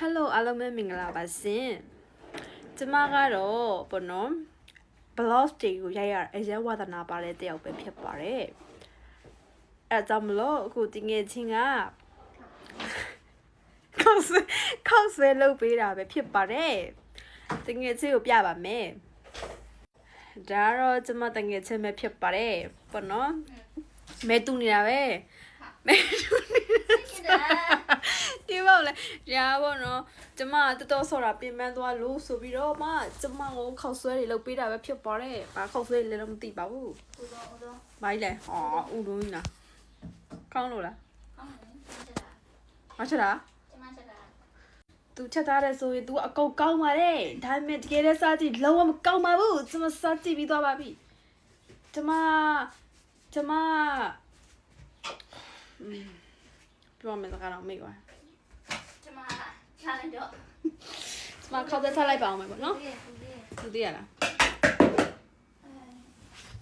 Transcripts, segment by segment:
Hello အားလုံးပဲမင်္ဂလာပါရှင်ကျမကတော့ဘောနော် blog တွေကိုရိုက်ရအရက်ဝါသနာပါတဲ့တယောက်ပဲဖြစ်ပါတယ်အဲဒါကြောင့်မလို့အခုတငယ်ချင်းကခောက်ဆွဲခောက်ဆွဲလုပ်ပေးတာပဲဖြစ်ပါတယ်တငယ်ချင်းကိုပြပါမယ်ဒါတော့ကျမတငယ်ချင်းပဲဖြစ်ပါတယ်ဘောနော်မဲတူနေတာပဲမဲတူနေတာ ဒီပေါ့လေရာပေါ့နော်ကျမကတော်တော်ဆော်တာပြင်ပန်းသွားလို့ဆိုပြီးတော့မှကျမကိုခောက်ဆွဲတွေလုပ်ပေးတာပဲဖြစ်ပါတယ်။ဘာခောက်ဆွဲတွေလဲတော့မသိပါဘူး ဦးတော့ဦးတော့ ။ဘာကြီးလဲ။ဟာဥလုံးကြီးလား။ကောင်းလို့လား ကောင်းတယ်ချက်တာ ။မချက်တာ ကျမချက်တာ ။ तू ချက်သားတဲ့ဆိုရင် तू အကုန်ကောင်းပါတယ်။ဒါပေမဲ့တကယ်တည်းစားကြည့်လုံးဝမကောင်းပါဘူး။ကျမစားကြည့်ပြီးသွားပါပြီ။ကျမကျမอืมပြောမယ်စကားတော့မေ့သွား ကျမ ထားလိုက်တော့။ကျမခောက်သက်ထားလိုက်ပါအောင်မယ်ပေါ့နော်ဒီဒီ။သူသိရလား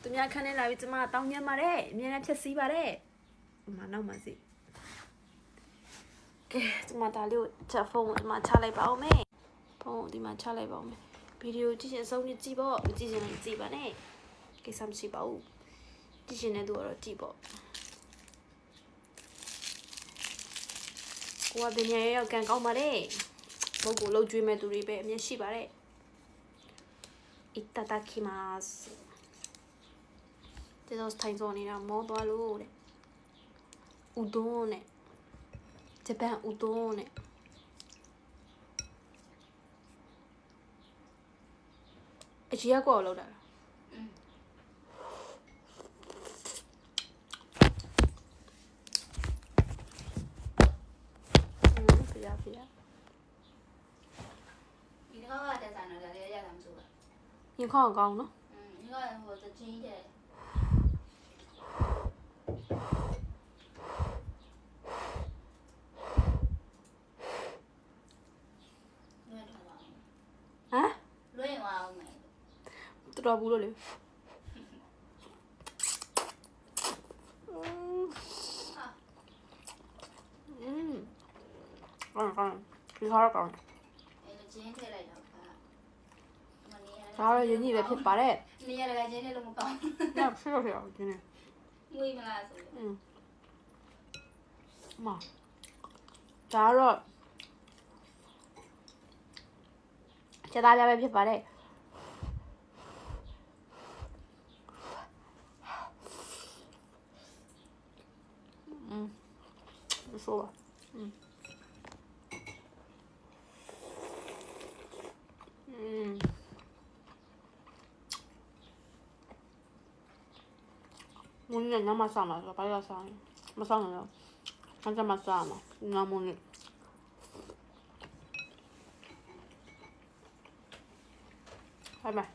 သူများခန်းထဲလာပြီးကျမတောင်းညံပါတယ်အမြဲတမ်းဖြက်စီးပါတယ်မနောက်မှစီကဲကျမဒါလေးကိုချက်ဖုန်းကိုဒီမှာချလိုက်ပါဦးမယ်ဖုန်းကိုဒီမှာချလိုက်ပါဦးမယ်ဗီဒီယိုကြည့်ရင်အဆုံးနဲ့ကြည့်ပေါ့မကြည့်ရင်လည်းကြည့်ပါနဲ့ကိစ္စမရှိပါဘူးကြည့်ရင်လည်းသူကတော့ကြည့်ပေါ့ ကိုကပညာရေးရောက်ကန်ကောင်းပါတယ်ဘုတ်ကိုလှုပ်ကြွေးမဲ့သူတွေပဲအမြင်ရှိပါတယ်いただきますဒီတော့ထိုင်စောနေတာမောသွားလို့တဲ့ဥဒွန်းနဲ့ဂျပန်ဥဒွန်းနဲ့အကြီးကကောလောက်တာလား ရင်ခေါင်းကောင်းနော် อืมဒီကဟိုတချင်းတဲ့လွင့်ထားပါဦး ဟမ် လွင့်သွားအောင်မယ် တော်တော်ဘူးလို့လေอืมကောင်းကောင်းဒီခါကောင်း အဲတချင်းထည့်လိုက်တော့ 啥时候见你再批发嘞？你也来个今天么高。那吃着吃啊，真的。我也没拿走。嗯。妈。啥时候大家再批发嘞？嗯，你说吧。嗯。我你人家嘛上嘛，把要上，没上了，他这么上嘛，那么你，拜拜。